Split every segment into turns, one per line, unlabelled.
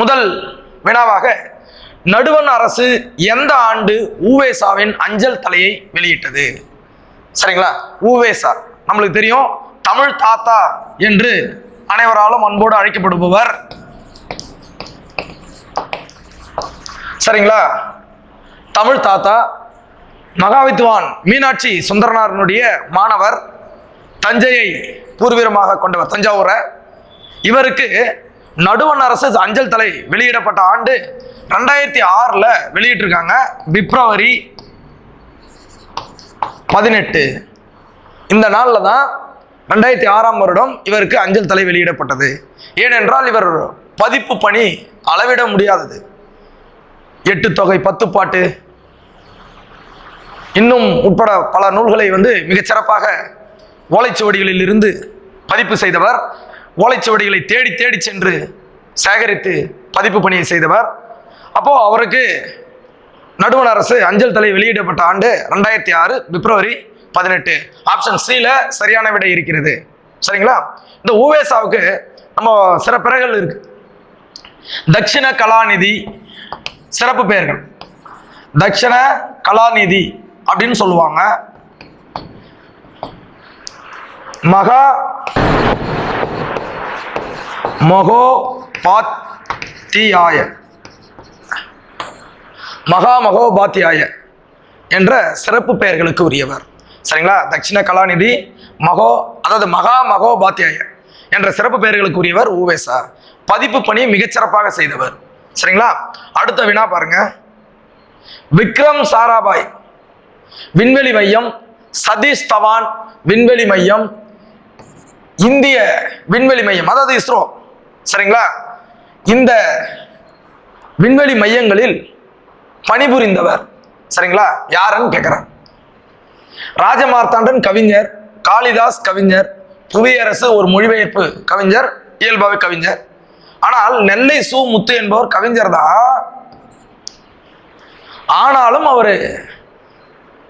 முதல் வினாவாக நடுவண் அரசு எந்த ஆண்டு ஊவேசாவின் அஞ்சல் தலையை வெளியிட்டது? சரிங்களா? ஊவேசா. நம்மளுக்கு தெரியும் தமிழ் தாத்தா என்று அனைவராலும் அன்போடு அழைக்கப்படுபவர். சரிங்களா? தமிழ் தாத்தா மகாவித்வான் மீனாட்சி சுந்தரனாரனுடைய மாணவர் தஞ்சையை பூர்வீகமாக கொண்டவர் தஞ்சாவூரை. இவருக்கு நடுவண் அரசு அஞ்சல் தலை வெளியிடப்பட்ட ஆண்டு ரெண்டாயிரத்தி ஆறில் வெளியிட்டிருக்காங்க. பிப்ரவரி பதினெட்டு. இந்த நாளில் தான் ரெண்டாயிரத்தி ஆறாம் வருடம் இவருக்கு அஞ்சல் தலை வெளியிடப்பட்டது. ஏனென்றால் இவர் பதிப்பு பணி அளவிட முடியாதது. எட்டு தொகை பத்து பாட்டு. இன்னும் உட்பட பல நூல்களை வந்து மிகச்சிறப்பாக ஓலைச்சுவடிகளில் இருந்து பதிப்பு செய்தவர் ஓலைச்சுவடிகளை தேடி தேடி சென்று சேகரித்து பதிப்பு பணியை செய்தவர். அப்போது அவருக்கு நடுவண் அரசு அஞ்சல் தலை வெளியிடப்பட்ட ஆண்டு ரெண்டாயிரத்தி ஆறு பிப்ரவரி பதினெட்டு. ஆப்ஷன் சியில் சரியான விடை இருக்கிறது. சரிங்களா? இந்த ஊவேசாவுக்கு நம்ம சில பிறகுகள் இருக்கு. தட்சிண கலாநிதி சிறப்பு பெயர்கள். தட்சிண கலாநிதி அப்படின்னு சொல்லுவாங்க. மகா மகோபாத்தியாய மகா மகோபாத்தியாய என்ற சிறப்பு பெயர்களுக்கு உரியவர். சரிங்களா? தட்சிண கலாநிதி மகோ அதாவது மகா மகோபாத்தியாய என்ற சிறப்பு பெயர்களுக்கு உரியவர் ஊவேசா. பதிப்பு பணி மிகச்சிறப்பாக செய்தவர். சரிங்களா? அடுத்த வினா பாருங்க. விக்ரம் சாராபாய் விண்வெளி மையம் சதீஷ் தவான் விண்வெளி மையம் இந்திய விண்வெளி மையம் அதாவது இஸ்ரோ. சரிங்களா? இந்த விண்வெளி மையங்களில் பணிபுரிந்தவர் சரிங்களா? யாருன்னு கேட்குறேன் ராஜமார்த்தாண்டன் கவிஞர் காளிதாஸ் கவிஞர் புவியரசு ஒரு மொழிபெயர்ப்பு கவிஞர் இயல்பாவே கவிஞர். ஆனால் நெல்லை சு. முத்து என்பவர் கவிஞர் தான். ஆனாலும் அவர்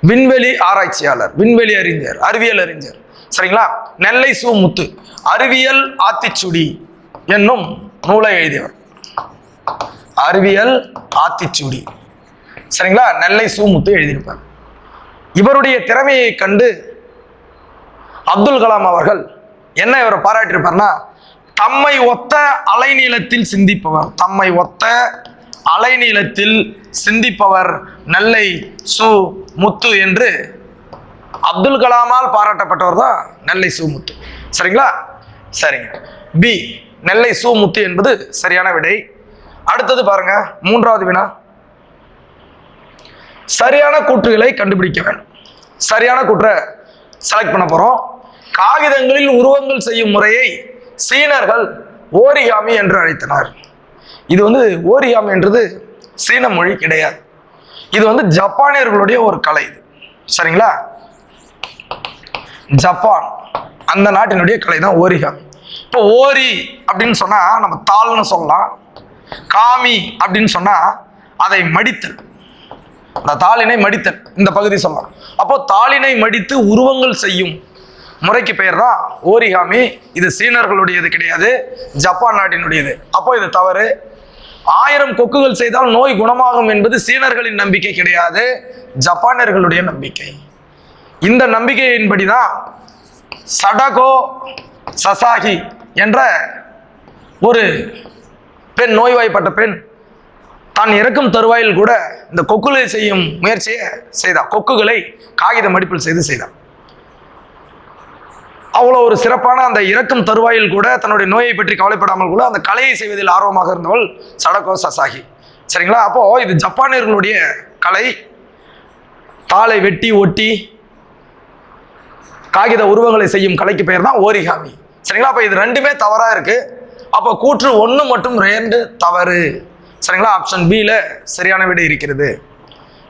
விண்வெளி ஆராய்ச்சியாளர் விண்வெளி அறிஞர் அறிவியல் அறிஞர். சரிங்களா? நெல்லை சு. முத்து அறிவியல் ஆத்திச்சுடி. என்னும் நூலை எழுதியவர். அறிவியல் ஆத்திச்சூடி. சரிங்களா? நெல்லை சூமுத்து எழுதியிருப்பார். இவருடைய திறமையை கண்டு அப்துல் கலாம் அவர்கள் என்ன இவரை பாராட்டியிருப்பார்னா தம்மை ஒத்த அலைநீளத்தில் சிந்திப்பவர் தம்மை ஒத்த அலைநீளத்தில் சிந்திப்பவர் நெல்லை சு முத்து என்று அப்துல் கலாமால் பாராட்டப்பட்டவர் தான் நெல்லை சு முத்து சரிங்களா? சரிங்க. பி. நெல்லை சு முத்து என்பது சரியான விடை. அடுத்தது பாருங்க மூன்றாவது வினா. சரியான கூற்றுகளை கண்டுபிடிக்க வேண்டும். சரியான கூற்றை செலக்ட் பண்ண போறோம். காகிதங்களில் உருவங்கள் செய்யும் முறையை சீனர்கள் ஓரிகாமி என்று அழைத்தனர். இது வந்து ஓரியாமி என்றது சீன மொழி கிடையாது. இது வந்து ஜப்பானியர்களுடைய ஒரு கலை இது. சரிங்களா? ஜப்பான் அந்த நாட்டினுடைய கலை தான் ஓரிகாமி இப்போ ஓரி அப்படின்னு சொன்னால் நம்ம தாள்னு சொல்லலாம். காமி அப்படின்னு சொன்னால் அதை மடித்தல். அந்த தாளினை மடித்தல். இந்த பகுதி சொல்லலாம். அப்போ தாளினை மடித்து உருவங்கள் செய்யும் முறைக்கு பெயர் தான் ஓரிகாமி. இது சீனர்களுடையது கிடையாது ஜப்பான் நாட்டினுடையது. அப்போ இது தவறு. ஆயிரம் கொக்குகள் செய்தால் நோய் குணமாகும் என்பது சீனர்களின் நம்பிக்கை கிடையாது ஜப்பானியர்களுடைய நம்பிக்கை. இந்த நம்பிக்கையின்படி தான் சடகோ சசாகி என்ற ஒரு பெண் நோய்வாய்ப்பட்ட பெண் தான் இறக்கும் தருவாயில் கூட இந்த கொக்குகளை செய்யும் முயற்சியை செய்தார் கொக்குகளை காகித மடிப்பில் செய்து செய்தார் அவ்வளோ ஒரு சிறப்பான அந்த இறக்கும் தருவாயில் கூட தன்னுடைய நோயை பற்றி கவலைப்படாமல் கூட அந்த கலையை செய்வதில் ஆர்வமாக இருந்தவள் சடகோ சசாகி. சரிங்களா? அப்போ இது ஜப்பானியர்களுடைய கலை. தாளை வெட்டி ஒட்டி காகித உருவங்களை செய்யும் கலைக்கு பெயர் தான் ஓரிகாமி. சரிங்களா? அப்போ இது ரெண்டுமே தவறாக இருக்கு. அப்போ கூற்று ஒன்று மட்டும் ரெண்டு தவறு. சரிங்களா? ஆப்ஷன் பியில் சரியான விடை இருக்கிறது.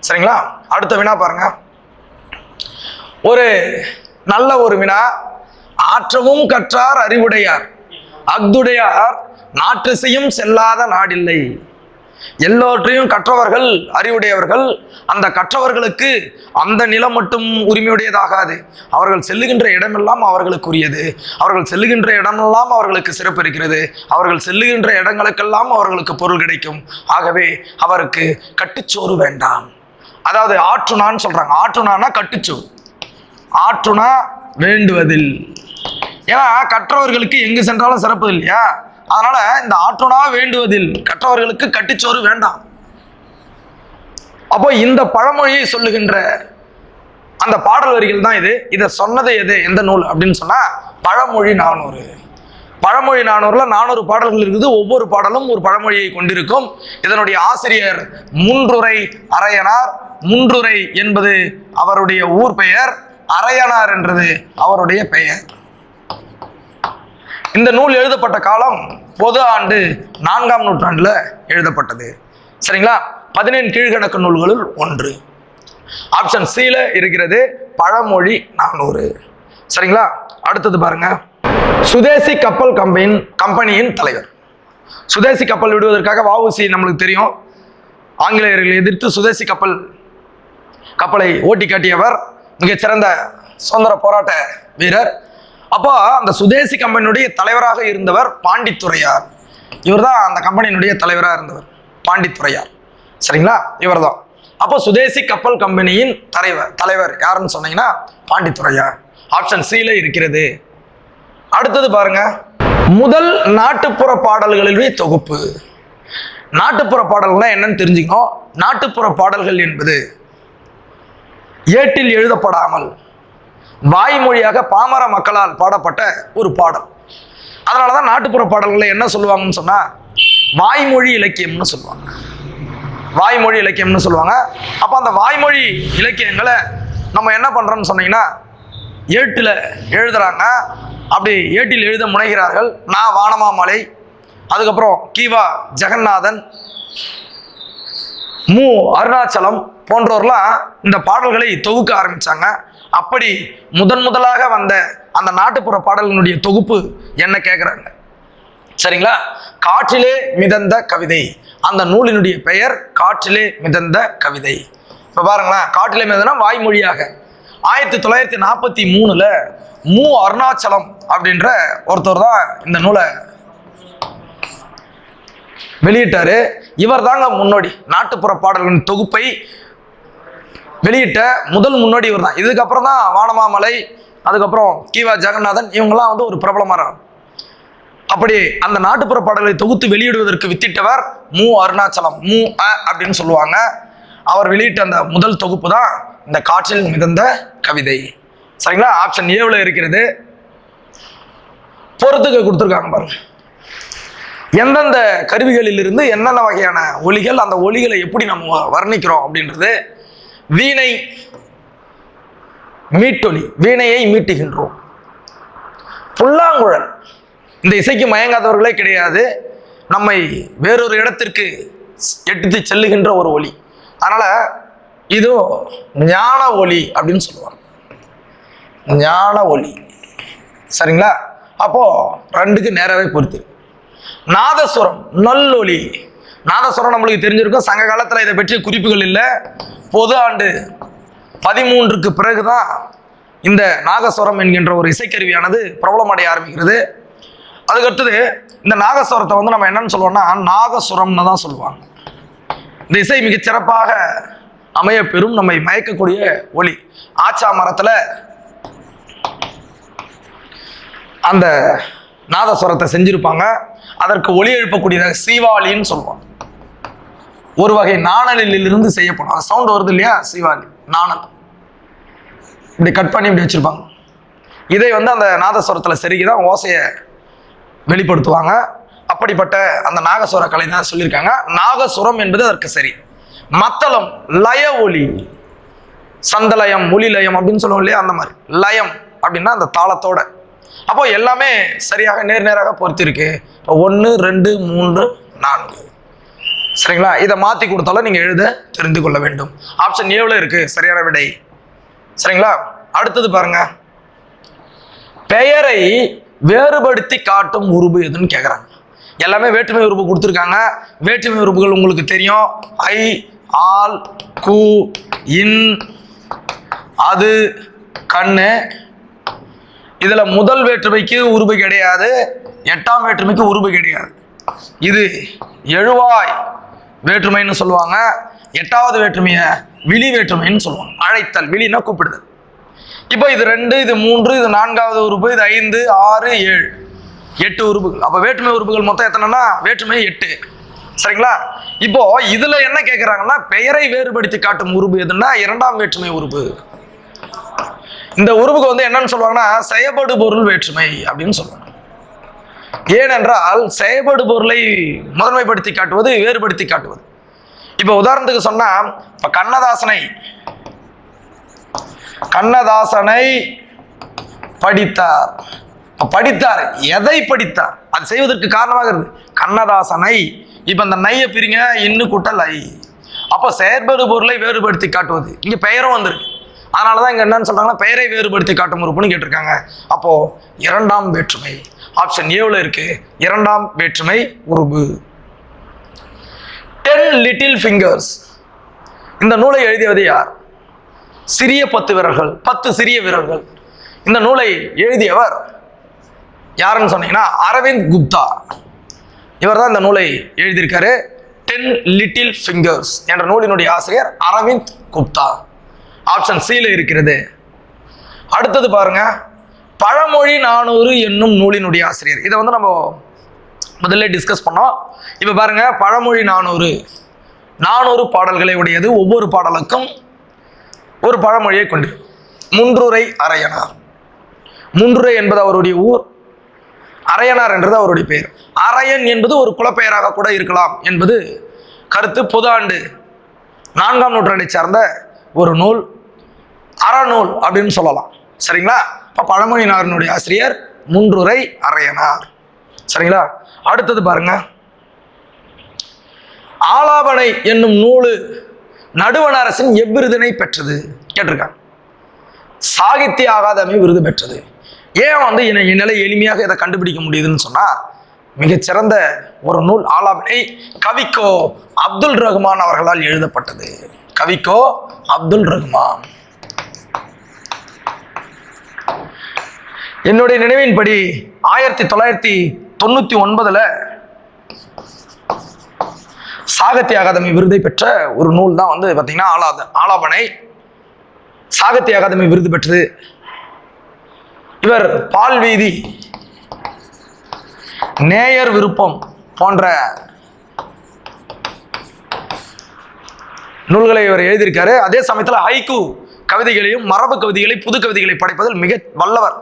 சரிங்களா? அடுத்த வினா பாருங்க. ஒரு நல்ல ஒரு வினா ஆற்றமும் கற்றார் அறிவுடையார். அக்துடையார் நாற்றிசையும் செல்லாத நாடில்லை. எல்லோற்றையும் கற்றவர்கள் அறிவுடையவர்கள். அந்த கற்றவர்களுக்கு அந்த நிலம் மட்டும் உரிமையுடையதாகாது. அவர்கள் செல்லுகின்ற இடமெல்லாம் அவர்களுக்குரியது. அவர்கள் செல்லுகின்ற இடமெல்லாம் அவர்களுக்கு சிறப்பு இருக்கிறது அவர்கள் செல்லுகின்ற இடங்களுக்கெல்லாம் அவர்களுக்கு பொருள் கிடைக்கும். ஆகவே அவருக்கு கட்டுச்சோறு வேண்டாம். அதாவது ஆற்றுனான்னு சொல்றாங்க. ஆற்றுனானா கட்டுச்சோறு. ஆற்றுனா வேண்டுவதில். ஏன்னா கற்றவர்களுக்கு எங்கு சென்றாலும் சிறப்பு இல்லையா? அதனால இந்த ஆற்றுனா வேண்டுவதில் கற்றவர்களுக்கு கட்டிச்சோறு வேண்டாம். அப்போ இந்த பழமொழியை சொல்லுகின்ற அந்த பாடல் வரிகள் தான் இது. இதை சொன்னது எது? எந்த நூல்? அப்படின்னு சொன்னா பழமொழி நானூறு. பழமொழி நானூறுல நானூறு பாடல்கள் இருக்குது. ஒவ்வொரு பாடலும் ஒரு பழமொழியை கொண்டிருக்கும். இதனுடைய ஆசிரியர் முன்றுரை அரையனார். முன்றுரை என்பது அவருடைய ஊர் பெயர். அரையனார் என்றது அவருடைய பெயர். இந்த நூல் எழுதப்பட்ட காலம் பொது ஆண்டு நான்காம் நூற்றாண்டில் எழுதப்பட்டது. சரிங்களா? பதினேழு கீழ்கணக்கு நூல்களுள் ஒன்று. ஆப்ஷன் சியில் இருக்கிறது பழமொழி நானூறு. சரிங்களா? அடுத்தது பாருங்க. சுதேசி கப்பல் கம்பெனி கம்பெனியின் தலைவர். சுதேசி கப்பல் விடுவதற்காக வஉசி நம்மளுக்கு தெரியும். ஆங்கிலேயர்களை எதிர்த்து சுதேசி கப்பல் கப்பலை ஓட்டி காட்டியவர் மிகச்சிறந்த சுதந்திர போராட்ட வீரர் அப்போ அந்த சுதேசி கம்பெனியுடைய தலைவராக இருந்தவர் பாண்டித்துறையார். இவர்தான் அந்த கம்பெனியினுடைய தலைவராக இருந்தவர் பாண்டித்துறையார். சரிங்களா? இவர்தான். அப்போ சுதேசி கப்பல் கம்பெனியின் தலைவர் தலைவர் யாருன்னு சொன்னீங்கன்னா பாண்டித்துறையார். ஆப்ஷன் சியில் இருக்கிறது. அடுத்தது பாருங்க. முதல் நாட்டுப்புற பாடல்களிலே தொகுப்பு. நாட்டுப்புற பாடல்கள்லாம் என்னன்னு தெரிஞ்சுக்கணும். நாட்டுப்புற பாடல்கள் என்பது ஏட்டில் எழுதப்படாமல் வாய்மொழியாக பாமர மக்களால் பாடப்பட்ட ஒரு பாடல். அதனால தான் நாட்டுப்புற பாடல்களை என்ன சொல்லுவாங்கன்னு சொன்னால் வாய்மொழி இலக்கியம்னு சொல்லுவாங்க. வாய்மொழி இலக்கியம்னு சொல்லுவாங்க. அப்போ அந்த வாய்மொழி இலக்கியங்களை நம்ம என்ன பண்ணுறோம்னு சொன்னீங்கன்னா ஏட்டில் எழுதுகிறாங்க அப்படி ஏட்டில் எழுத முனைகிறார்கள். நான் வானமாமலை அதுக்கப்புறம் கீவா ஜெகநாதன் மு. அருணாச்சலம் போன்றோர்லாம் இந்த பாடல்களை தொகுக்க ஆரம்பித்தாங்க அப்படி முதன் முதலாக வந்த அந்த நாட்டுப்புற பாடல்களுடைய தொகுப்பு என்ன கேட்குறாங்க சரிங்களா? காற்றிலே மிதந்த கவிதை. அந்த நூலினுடைய பெயர் காற்றிலே மிதந்த கவிதை. இப்போ பாருங்களேன் காற்றிலே மிதந்தனா வாய்மொழியாக. ஆயிரத்தி தொள்ளாயிரத்தி நாற்பத்தி மூணில் மு. அருணாச்சலம் அப்படின்ற ஒருத்தர் தான் இந்த நூலை வெளியிட்டார். இவர் தாங்க முன்னோடி. நாட்டுப்புற பாடல்களின் தொகுப்பை வெளியிட்ட முதல் முன்னோடி இவர் தான் இதுக்கப்புறம் தான் வானமாமலை அதுக்கப்புறம் கீவா ஜெகநாதன் இவங்கெல்லாம் வந்து ஒரு பிரபலமாறாங்க அப்படி அந்த நாட்டுப்புற பாடல்களை தொகுத்து வெளியிடுவதற்கு வித்திட்டவர் மு. அருணாச்சலம். மு. அ அப்படின்னு சொல்லுவாங்க. அவர் வெளியிட்ட அந்த முதல் தொகுப்பு தான் இந்த காற்றில் மிதந்த கவிதை. சரிங்களா? ஆப்ஷன் ஏவில் இருக்கிறது. பொறுத்துக்கு கொடுத்துருக்காங்க பாருங்க. எந்தெந்த கருவிகளிலிருந்து என்னென்ன வகையான ஒலிகள் அந்த ஒலிகளை எப்படி நம்ம வர்ணிக்கிறோம் அப்படின்றது வீணை மீட்டொலி வீணையை மீட்டுகின்றோம். புல்லாங்குழல் இந்த இசைக்கு மயங்காதவர்களே கிடையாது. நம்மை வேறொரு இடத்திற்கு எட்டித்து செல்லுகின்ற ஒரு ஒலி. அதனால் இது ஞான ஒலி அப்படின்னு சொல்லுவாங்க. ஞான ஒலி. சரிங்களா? அப்போது ரெண்டுக்கு நேராகவே பொறுத்து நாதஸ்வரம் நல்லொலி நாதஸ்வரம் நம்மளுக்கு தெரிஞ்சிருக்கும். சங்க காலத்தில் இதை பற்றிய குறிப்புகள் இல்லை. பொது ஆண்டு பதிமூன்றுக்கு பிறகுதான் இந்த நாகஸ்வரம் என்கின்ற ஒரு இசைக்கருவியானது பிரபலமடைய ஆரம்பிக்கிறது. அதுக்கடுத்தது இந்த நாகஸ்வரத்தை வந்து நம்ம என்னன்னு சொல்லுவோம்னா நாகசுரம்னு தான் சொல்லுவாங்க. இந்த இசை மிகச் சிறப்பாக அமைய பெறும் நம்மை மயக்கக்கூடிய ஒலி ஆச்சா மரத்தில் அந்த நாதஸ்வரத்தை செஞ்சிருப்பாங்க. அதற்கு ஒலி எழுப்பக்கூடியதாக சீவாலின்னு சொல்லுவாங்க. ஒரு வகை நாணலிலிருந்து செய்யப்படும். அந்த சவுண்ட் வருது இல்லையா? சீவாலி நாணல். இப்படி கட் பண்ணி இப்படி வச்சுருப்பாங்க. இதை வந்து அந்த நாதஸ்வரத்தில் செருகி தான் ஓசையை வெளிப்படுத்துவாங்க. அப்படிப்பட்ட அந்த நாகஸ்வர கலை தான் சொல்லியிருக்காங்க. நாகசுரம் என்பது அதற்கு சரி. மத்தளம் லய ஒளி. சந்தலயம் ஒளி லயம் அப்படின்னு சொல்லுவோம் இல்லையா? அந்த மாதிரி. லயம் அப்படின்னா அந்த தாளத்தோட அப்போ எல்லாமே சரியாக நேர் நேராக பொறுத்திருக்கு. இப்போ ஒன்று ரெண்டு மூன்று நான்கு. சரிங்களா? இதை மாற்றி கொடுத்தாலும் நீங்கள் எழுத தெரிந்து கொள்ள வேண்டும். ஆப்ஷன் ஏவில் இருக்கு. சரியான விடை. சரிங்களா? அடுத்தது பாருங்க. பெயரை வேறுபடுத்தி காட்டும் உருபு எதுன்னு கேட்குறாங்க எல்லாமே வேற்றுமை உறுப்பு கொடுத்துருக்காங்க. வேற்றுமை உறுப்புகள் உங்களுக்கு தெரியும். ஐ ஆல் கு இன் அது கண்ணு இதுல முதல் வேற்றுமைக்கு உருபு கிடையாது எட்டாம் வேற்றுமைக்கு உருபு கிடையாது. இது எழுவாய் வேற்றுமைன்னு சொல்லுவாங்க. எட்டாவது வேற்றுமையை விழி வேற்றுமைன்னு சொல்லுவாங்க. அழைத்தல் விழினா கூப்பிடுதல். இப்போ இது ரெண்டு இது மூன்று இது நான்காவது உறுப்பு இது ஐந்து ஆறு ஏழு. எட்டு உறுப்புகள் அப்போ வேற்றுமை உறுப்புகள் மொத்தம் எத்தனைன்னா? வேற்றுமை எட்டு. சரிங்களா? இப்போ இதுல என்ன கேட்குறாங்கன்னா பெயரை வேறுபடுத்தி காட்டும் உறுப்பு எதுன்னா இரண்டாம் வேற்றுமை உறுப்பு இந்த உருவுக்கு வந்து என்னன்னு சொல்லுவாங்கன்னா செயல்படு பொருள் வேற்றுமை அப்படின்னு சொல்லுவாங்க. ஏனென்றால் செயல்படு பொருளை முதன்மைப்படுத்தி காட்டுவது வேறுபடுத்தி காட்டுவது. இப்போ உதாரணத்துக்கு சொன்னா இப்போ கண்ணதாசனை கண்ணதாசனை படித்தார். படித்தார். எதை படித்தார்? அது செய்வதற்கு காரணமாக இருக்கு. கண்ணதாசனை இப்போ இந்த நையை பிரிங்க இன்னு கூட்டல் ஐ. அப்போ செயற்படு பொருளை வேறுபடுத்தி காட்டுவது. இங்கே பெயரும் வந்திருக்கு. அதனால தான் இங்கே என்னன்னு சொல்றாங்கன்னா பெயரை வேறுபடுத்தி காட்டும் உறுப்புன்னு கேட்டிருக்காங்க. அப்போ இரண்டாம் வேற்றுமை. ஆப்ஷன் ஏவில் இருக்கு. இரண்டாம் வேற்றுமை உருபு. டென் லிட்டில் ஃபிங்கர்ஸ் இந்த நூலை எழுதியது யார்? சிறிய பத்து வீரர்கள் பத்து சிறிய வீரர்கள் இந்த நூலை எழுதியவர் யாருன்னு சொன்னீங்கன்னா அரவிந்த் குப்தா. இவர் தான் இந்த நூலை எழுதியிருக்காரு. டென் லிட்டில் ஃபிங்கர்ஸ் என்ற நூலினுடைய ஆசிரியர் அரவிந்த் குப்தா. ஆப்ஷன் சியில் இருக்கிறது. அடுத்தது பாருங்க. பழமொழி நானூறு என்னும் நூலினுடைய ஆசிரியர். இதை வந்து நம்ம முதல்ல டிஸ்கஸ் பண்ணோம். இப்போ பாருங்க பழமொழி நானூறு. நானூறு பாடல்களை உடையது ஒவ்வொரு பாடலுக்கும் ஒரு பழமொழியை கொண்டு. முன்றுரை அரையனார். முன்றுரை என்பது அவருடைய ஊர். அரையனார் என்றது அவருடைய பெயர். அரையன் என்பது ஒரு குலப்பெயராக கூட இருக்கலாம் என்பது கருத்து. புது ஆண்டு நான்காம் நூற்றாண்டை சார்ந்த ஒரு நூல் அறநூல் அப்படின்னு சொல்லலாம். சரிங்களா? இப்போ பழமொழினாரனுடைய ஆசிரியர் முன்றுரை அரையனார் சரிங்களா? அடுத்தது பாருங்க. ஆலாபனை என்னும் நூலு நடுவண் அரசின் எவ்விருதினை பெற்றது? கேட்டிருக்காங்க. சாகித்ய அகாதமி விருது பெற்றது. ஏன் வந்து என்னை என்னால் எளிமையாக இதை கண்டுபிடிக்க முடியுதுன்னு சொன்னா மிகச்சிறந்த ஒரு நூல் ஆலாபனை கவிக்கோ அப்துல் ரஹ்மான் அவர்களால் எழுதப்பட்டது. கவிக்கோ அப்துல் ரஹ்மான் என்னுடைய நினைவின்படி ஆயிரத்தி தொள்ளாயிரத்தி தொண்ணூற்றி ஒன்பதுல சாகித்ய அகாதமி விருதை பெற்ற ஒரு நூல் தான் வந்து பார்த்திங்கன்னா ஆலாத ஆலாபனை. சாகித்ய அகாதமி விருது பெற்றது. இவர் பால் வீதி நேயர் விருப்பம் போன்ற நூல்களை இவர் எழுதியிருக்காரு. அதே சமயத்தில் ஹைக்கு கவிதைகளையும் மரபு கவிதைகளை புது கவிதைகளை படைப்பதில் மிக வல்லவர்.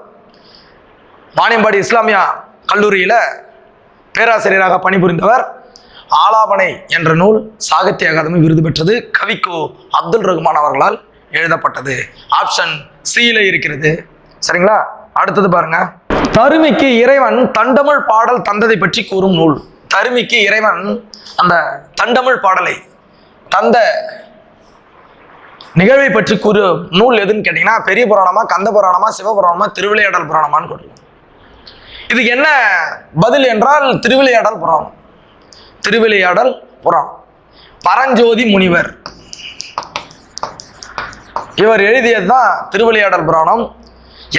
வாணியம்பாடி இஸ்லாமியா கல்லூரியில் பேராசிரியராக பணிபுரிந்தவர் ஆலாபனை என்ற நூல் சாகித்ய அகாதமி விருது பெற்றது. கவிக்கோ அப்துல் ரஹ்மான் அவர்களால் எழுதப்பட்டது. ஆப்ஷன் சியில் இருக்கிறது. சரிங்களா? அடுத்தது பாருங்க. தருமிக்கு இறைவன் தண்டமிழ் பாடல் தந்ததை பற்றி கூறும் நூல். தருமிக்கு இறைவன் அந்த தண்டமிழ் பாடலை தந்த நிகழ்வை பற்றி கூறு நூல் எதுன்னு கேட்டிங்கன்னா பெரிய புராணமா கந்த புராணமா சிவபுராணமா திருவிளையாடல் புராணமான்னு கொடுக்கலாம். இதுக்கு என்ன பதில் என்றால் திருவிளையாடல் புராணம். திருவிளையாடல் புராணம். பரஞ்சோதி முனிவர். இவர் எழுதியது தான் திருவிளையாடல் புராணம்.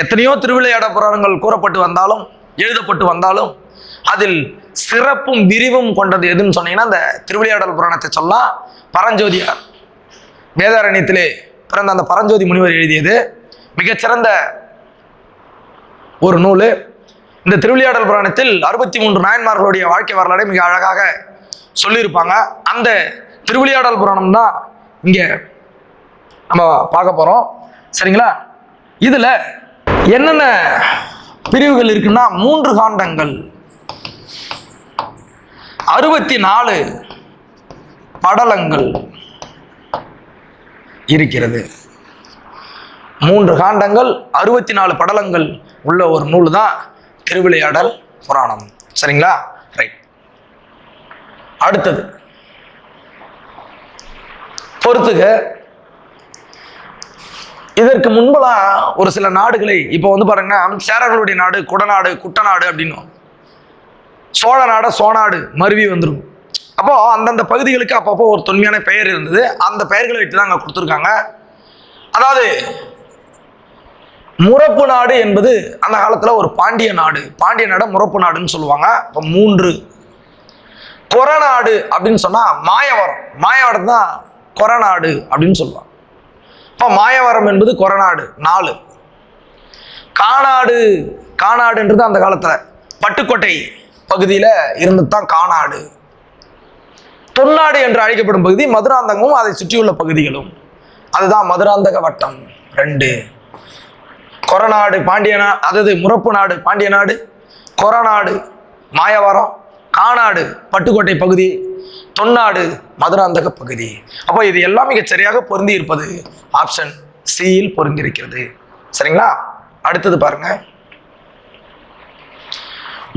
எத்தனையோ திருவிளையாடல் புராணங்கள் கூறப்பட்டு வந்தாலும் எழுதப்பட்டு வந்தாலும் அதில் சிறப்பும் விரிவும் கொண்டது எதுன்னு சொன்னீங்கன்னா அந்த திருவிளையாடல் புராணத்தை சொல்லலாம். பரஞ்சோதியார் வேதாரண்யத்திலே பிறந்த அந்த பரஞ்சோதி முனிவர் எழுதியது. மிகச்சிறந்த ஒரு நூல். இந்த திருவிளையாடல் புராணத்தில் அறுபத்தி மூன்று நாயன்மார்களுடைய வாழ்க்கை வரலாறை மிக அழகாக சொல்லியிருப்பாங்க. அந்த திருவிளையாடல் புராணம் தான் இங்கே நம்ம பார்க்க போகிறோம் சரிங்களா? இதில் என்னென்ன பிரிவுகள் இருக்குன்னா மூன்று காண்டங்கள். அறுபத்தி நாலு படலங்கள் இருக்கிறது. மூன்று காண்டங்கள் அறுபத்தி நாலு படலங்கள் உள்ள ஒரு நூல் தான் திருவிளையாடல் புராணம். சரிங்களா? ரைட் அடுத்தது. பொறுத்துக. இதற்கு முன்பெல்லாம் ஒரு சில நாடுகளை இப்போ வந்து பாருங்கன்னா சேரர்களுடைய நாடு குடநாடு குட்டநாடு அப்படின்னு சோழ நாட சோனாடு மருவி வந்துடும் அப்போது அந்தந்த பகுதிகளுக்கு அப்பப்போ ஒரு தொன்மையான பெயர் இருந்தது. அந்த பெயர்களை வைத்து தான் அங்கே கொடுத்துருக்காங்க. அதாவது முறப்பு நாடு என்பது அந்த காலத்தில் ஒரு பாண்டிய நாடு. பாண்டிய நாடு முறப்பு நாடுன்னு சொல்லுவாங்க. இப்போ மூன்று. கொரநாடு அப்படின்னு சொன்னால் மாயவரம். மாயவரம் தான் கொரநாடு அப்படின்னு சொல்லுவாங்க. இப்போ மாயவரம் என்பது கொரநாடு. நாலு. காணாடு காணாடுன்றது அந்த காலத்தில். பட்டுக்கோட்டை. பகுதியில் இருந்து தான் கானாடு தொன்னாடு என்று அழைக்கப்படும் பகுதி மதுராந்தகமும் அதை சுற்றியுள்ள பகுதிகளும். அதுதான் மதுராந்தக வட்டம். ரெண்டு. கொரநாடு பாண்டிய நா அதாவது முறப்பு நாடு பாண்டிய நாடு கொரநாடு மாயவரம் காநாடு பட்டுக்கோட்டை பகுதி தொன்னாடு மதுராந்தக பகுதி. அப்போ இது எல்லாம் மிகச் சரியாக பொருந்தி இருப்பது. ஆப்ஷன் சியில் பொருந்திருக்கிறது. சரிங்களா? அடுத்தது பாருங்கள்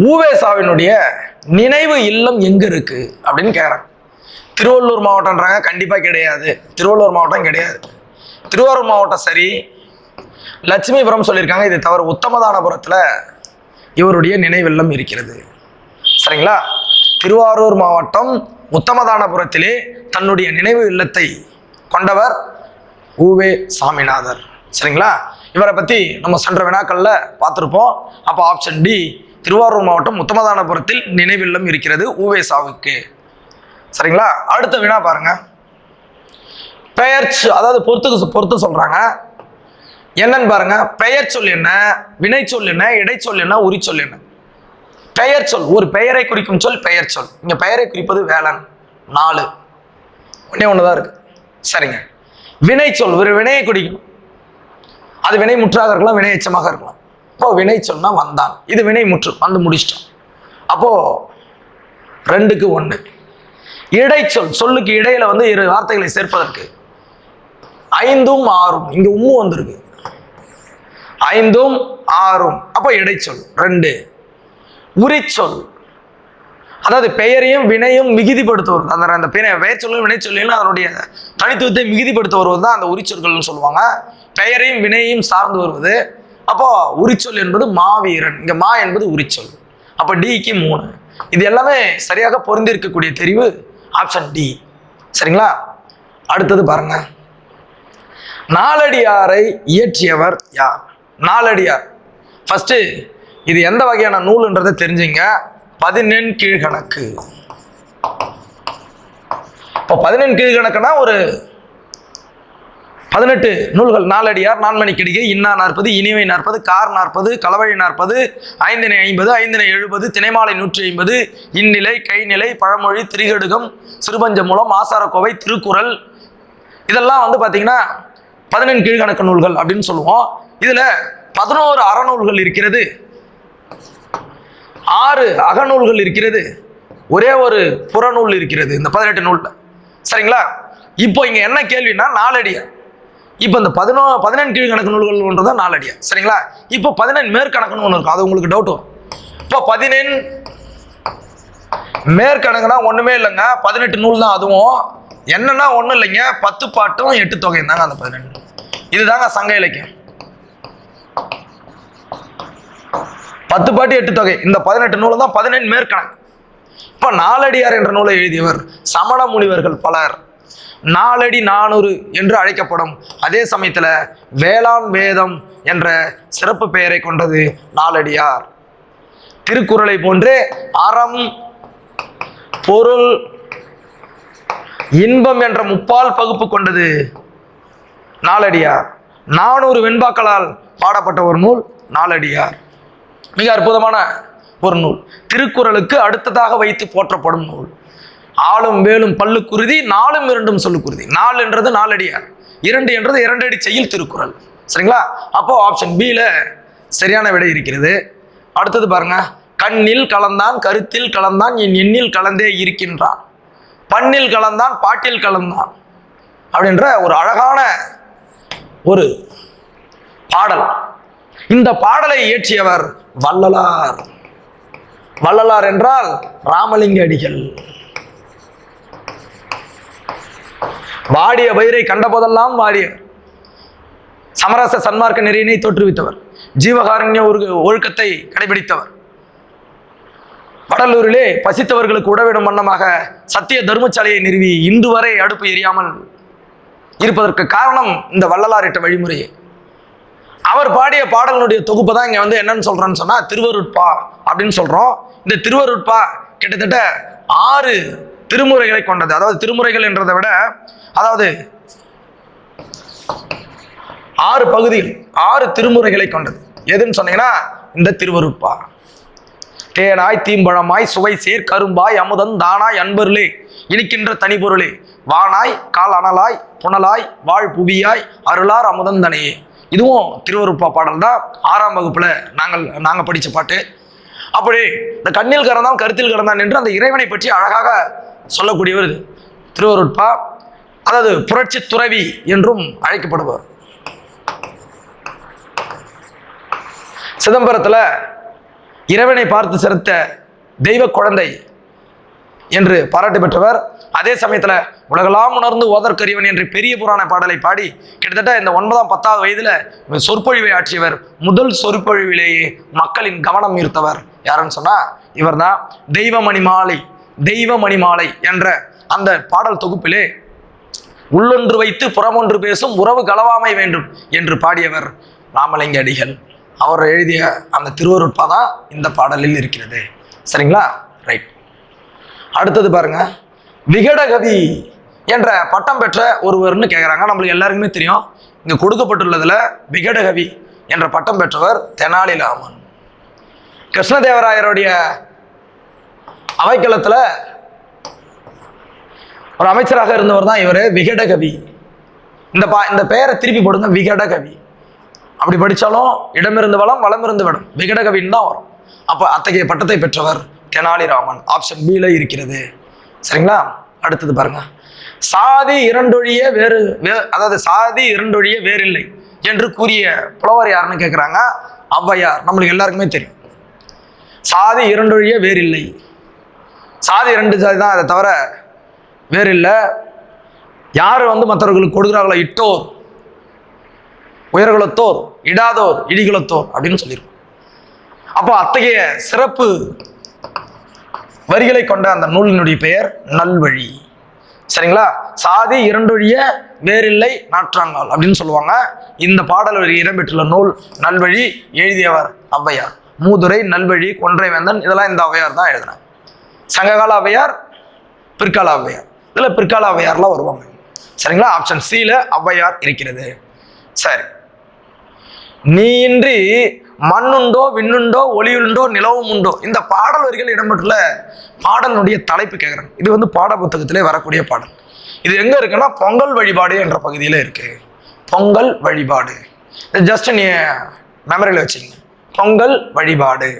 ஊவேசாவினுடைய நினைவு இல்லம் எங்க இருக்கு அப்படின்னு கேட்குறாங்க திருவள்ளூர் மாவட்டம்ன்றாங்க கண்டிப்பாக கிடையாது. திருவள்ளூர் மாவட்டம் கிடையாது. திருவாரூர் மாவட்டம் சரி. லட்சுமிபுரம் சொல்லியிருக்காங்க இது தவிர உத்தமதானபுரத்தில் இவருடைய நினைவில்லம் இருக்கிறது. சரிங்களா? திருவாரூர் மாவட்டம் உத்தமதானபுரத்திலே தன்னுடைய நினைவு இல்லத்தை கொண்டவர் ஊவே சாமிநாதர் சரிங்களா? இவரை பற்றி நம்ம சென்ற வினாக்களில் பார்த்துருப்போம். அப்போ ஆப்ஷன் டி திருவாரூர் மாவட்டம் உத்தமதானபுரத்தில் நினைவில்லம் இருக்கிறது ஊவே சாவுக்கு. சரிங்களா? அடுத்த வினா பாருங்க. பெயர் சொ- அதாவது பொறுத்துக்கு பொறுத்து சொல்றாங்க. என்னன்னு பாருங்க. பெயர் சொல் என்ன? வினை சொல் என்ன? இடைச்சொல் என்ன? உரிச்சொல் என்ன? பெயர் சொல். ஒரு பெயரை குறிக்கும் சொல் பெயர் சொல். இங்க பெயரை குறிப்பது வேளன் நாலு. ஒன்னே ஒண்ணுதான் இருக்கு. சரிங்க. வினை சொல். ஒரு வினையை குறிக்கும். அது வினை முற்றாக இருக்கலாம் வினை எச்சமாக இருக்கலாம். எப்போ வினை சொன்னால் வந்தான். இது வினை முற்று வந்து முடிச்சிட்டோம் அப்போது ரெண்டுக்கு ஒன்று இடைச்சொல் சொல்லுக்கு இடையில வந்து இரு வார்த்தைகளை சேர்ப்பதற்கு. ஐந்தும் ஆறும் இங்கே உம்மு வந்திருக்கு. ஐந்தும் ஆறும் அப்போ இடைச்சொல் ரெண்டு. உரிச்சொல் அதாவது பெயரையும் வினையும் மிகுதிப்படுத்துவது அந்த அந்த பெயரை பெயர் சொல்லும் வினை அதனுடைய தனித்துவத்தை மிகுதிப்படுத்த வருவது தான் அந்த உரிச்சொற்கள்னு சொல்லுவாங்க. பெயரையும் வினையும் சார்ந்து வருவது. அப்போ உரிச்சொல் என்பது மாவீரன். இங்க மா என்பது உரிச்சொல். அப்போ டிக்கு மூணு. இது எல்லாமே சரியாக பொருந்திருக்கக்கூடிய தெரிவு ஆப்ஷன் டி சரிங்களா? அடுத்தது பாருங்க. நாலடியாரை இயற்றியவர் யார்? நாலடியார். ஃபர்ஸ்ட் இது எந்த வகையான நூலுன்றதை தெரிஞ்சுங்க. பதினெண் கீழ்கணக்கு. இப்போ பதினெண் கீழ்கணக்குனா ஒரு பதினெட்டு நூல்கள் நாலடியார் நான்மணிக்கடிகை இன்னா நாற்பது இனிமை நாற்பது கார் நாற்பது களவழி நாற்பது ஐந்தினை ஐம்பது ஐந்தினை எழுபது திணைமாலை நூற்றி ஐம்பது இந்நிலை கைநிலை பழமொழி திரிகடுகம் சிறுபஞ்ச மூலம் ஆசாரக்கோவை திருக்குறள். இதெல்லாம் வந்து பார்த்தீங்கன்னா பதினெண் கீழ்கணக்கு நூல்கள் அப்படின்னு சொல்லுவோம். இதில் பதினோரு அறநூல்கள் இருக்கிறது. ஆறு அகநூல்கள் இருக்கிறது. ஒரே ஒரு புறநூல் இருக்கிறது இந்த பதினெட்டு நூலில். சரிங்களா? இப்போ இங்கே என்ன கேள்வினா நாலடியார். இப்போ இந்த பதினோ பதினெண் கீழ்கணக்கு நூல்கள்ன்றது தான் நாலடியா. சரிங்களா? இப்போ பதினெண் மேற்கணக்குன்னு ஒன்று இருக்கும் அது உங்களுக்கு டவுட் வரும். இப்போ பதினெண் மேற்கணக்குனா ஒன்றுமே இல்லைங்க. பதினெட்டு நூல் தான் அதுவும். என்னன்னா ஒன்றும் இல்லைங்க. பத்து பாட்டும் எட்டு தொகையும் தாங்க அந்த பதினெண்டு இதுதாங்க சங்க இலக்கியம். பத்து பாட்டு எட்டு தொகை. இந்த பதினெட்டு நூல் தான் பதினெண் மேற்கணக்கு. இப்போ நாலடியார் என்ற நூலை எழுதியவர் சமண முனிவர்கள் பலர். நாலடி நானூறு என்று அழைக்கப்படும் அதே சமயத்தில் வேளாண் வேதம் என்ற சிறப்பு பெயரை கொண்டது நாலடியார். திருக்குறளை போன்றே அறம் பொருள் இன்பம் என்ற முப்பால் பகுப்பு கொண்டது நாலடியார். நானூறு வெண்பாக்களால் பாடப்பட்ட ஒரு நூல் நாலடியார். மிக அற்புதமான ஒரு நூல். திருக்குறளுக்கு அடுத்ததாக வைத்து போற்றப்படும் நூல். ஆளும் வேலும் பல்லு குருதி நாலும் இரண்டும் சொல்லு குருதி. நாலு என்றது நாலடியார் இரண்டு என்றது இரண்டடி செய்யில் திருக்குறள். சரிங்களா? அப்போ ஆப்ஷன் பியில் சரியான விடை இருக்கிறது. அடுத்தது பாருங்க. கண்ணில் கலந்தான் கருத்தில் கலந்தான் என் எண்ணில் கலந்தே இருக்கின்றான். பண்ணில் கலந்தான் பாட்டில் கலந்தான். அப்படின்ற ஒரு அழகான ஒரு பாடல். இந்த பாடலை இயற்றியவர் வள்ளலார். வள்ளலார் என்றால் ராமலிங்க அடிகள். வாடிய பயிரை கண்டபோதெல்லாம் வாடிய சமரச சன்மார்க்க நெறியினை தோற்றுவித்தவர். ஜீவகாரண்ய ஒரு ஒழுக்கத்தை கடைபிடித்தவர். வடலூரிலே பசித்தவர்களுக்கு உடவிடும் வண்ணமாக சத்திய தர்மசாலையை நிறுவி இன்று வரை அடுப்பு எரியாமல் இருப்பதற்கு காரணம் இந்த வள்ளலாரிட்ட வழிமுறையே. அவர் பாடிய பாடலினுடைய தொகுப்பு தான் இங்கே வந்து என்னன்னு சொல்கிறேன்னு சொன்னால் திருவருட்பா அப்படின்னு சொல்கிறோம் இந்த திருவருட்பா கிட்டத்தட்ட ஆறு திருமுறைகளை கொண்டது. அதாவது திருமுறைகள் என்றதை விட அதாவது ஆறு பகுதிகள் ஆறு திருமுறைகளை கொண்டது. எதுன்னு சொன்னீங்கன்னா இந்த திருவருப்பா தேனாய் தீம்பழமாய் சுவை சேர் கரும்பாய் அமுதன் தானாய் அன்பருளே இனிக்கின்ற தனிபொருளே. வானாய் கால் அனலாய் புனலாய் வாழ் புவியாய் அருளார் அமுதந்தனையே இதுவும் திருவருப்பா பாடல் தான். ஆறாம் வகுப்புல நாங்கள் நாங்கள் படித்த பாட்டு. அப்படி இந்த கண்ணில் கறந்தான் கருத்தில் கறந்தான் என்று அந்த இறைவனை பற்றி அழகாக சொல்லக்கூடியவர் திருவருட்பா அதாவது புரட்சி துறவி என்றும் அழைக்கப்படுவார் சிதம்பரத்தில் இறைவனை பார்த்து சிறுத்த தெய்வ குழந்தை என்று பாராட்டு பெற்றவர். அதே சமயத்தில் உலகெல்லாம் உணர்ந்து ஓதற்கரியவன் என்று பெரிய புராண பாடலை பாடி கிட்டத்தட்ட இந்த ஒன்பதாம் பத்தாவது வயதில் சொற்பொழிவை ஆற்றியவர். முதல் சொற்பொழிவிலேயே மக்களின் கவனம் ஈர்த்தவர். யாருன்னு சொன்னா இவர்தான் தெய்வமணி மாலை தெய்வ மணிமாலை என்ற அந்த பாடல் தொகுப்பிலே உள்ளொன்று வைத்து புறமொன்று பேசும் உறவு களவாமை வேண்டும் என்று பாடியவர் ராமலிங்க அடிகள். அவர் எழுதிய அந்த திருவருட்பா தான் இந்த பாடலில் இருக்கிறது. சரிங்களா? ரைட் அடுத்தது பாருங்க. விகடகவி என்ற பட்டம் பெற்ற ஒருவர்னு கேட்குறாங்க நம்மளுக்கு எல்லாருக்குமே தெரியும். இங்கே கொடுக்கப்பட்டுள்ளதில் விகடகவி என்ற பட்டம் பெற்றவர் தெனாலிராமன். கிருஷ்ணதேவராயருடைய அவைக்களத்தில் ஒரு அமைச்சராக இருந்தவர் தான் இவர் விகடகவி. இந்த பா இந்த பெயரை திருப்பி போடுங்க விகடகவி. அப்படி படித்தாலும் இடமிருந்து வளம் வளமிருந்து விடும். விகடகவின்னு தான் வரும். அப்போ அத்தகைய பட்டத்தை பெற்றவர் தெனாலிராமன். ஆப்ஷன் பியில் இருக்கிறது. சரிங்களா? அடுத்தது பாருங்க. சாதி இரண்டொழிய வேறு வே அதாவது சாதி இரண்டொழிய வேறில்லை என்று கூறிய புலவர் யாருன்னு கேட்குறாங்க ஔவையார். நம்மளுக்கு எல்லாருக்குமே தெரியும். சாதி இரண்டொழிய வேறில்லை சாதி ரெண்டு சாதி தான் அதை தவிர வேறு இல்லை யார் வந்து மற்றவர்களுக்கு கொடுக்குறாங்களோ இட்டோர் உயர்குலத்தோர் இடாதோர் இடிகுலத்தோர் அப்படின்னு சொல்லியிருக்கோம். அப்போ அத்தகைய சிறப்பு வரிகளை கொண்ட அந்த நூலினுடைய பெயர் நல்வழி. சரிங்களா? சாதி இரண்டொழிய வேறில்லை நாற்றாங்கால் அப்படின்னு சொல்லுவாங்க. இந்த பாடல் வரி இடம்பெற்றுள்ள நூல் நல்வழி எழுதியவர் ஔவையார். மூதுரை நல்வழி கொன்றை வேந்தன் இதெல்லாம் இந்த ஔவையார் தான் எழுதினார். சங்ககால அவையார் பிற்கால அவையார் இதில் பிற்கால அவையார்லாம் வருவாங்க. சரிங்களா? ஆப்ஷன் சியில் ஔவையார் இருக்கிறது. சரி. நீயின்றி மண்ணுண்டோ விண்ணுண்டோ ஒளியுண்டோ நிலவும் உண்டோ இந்த பாடல் வரிகள் இடம்பெற்றுள்ள பாடலினுடைய தலைப்பு கேட்குறேன். இது வந்து பாட புத்தகத்திலே வரக்கூடிய பாடல். இது எங்கே இருக்குன்னா பொங்கல் வழிபாடு என்ற பகுதியில் இருக்குது பொங்கல் வழிபாடு. இது ஜஸ்ட் நீ மெமரியில் வச்சுங்க பொங்கல் வழிபாடு.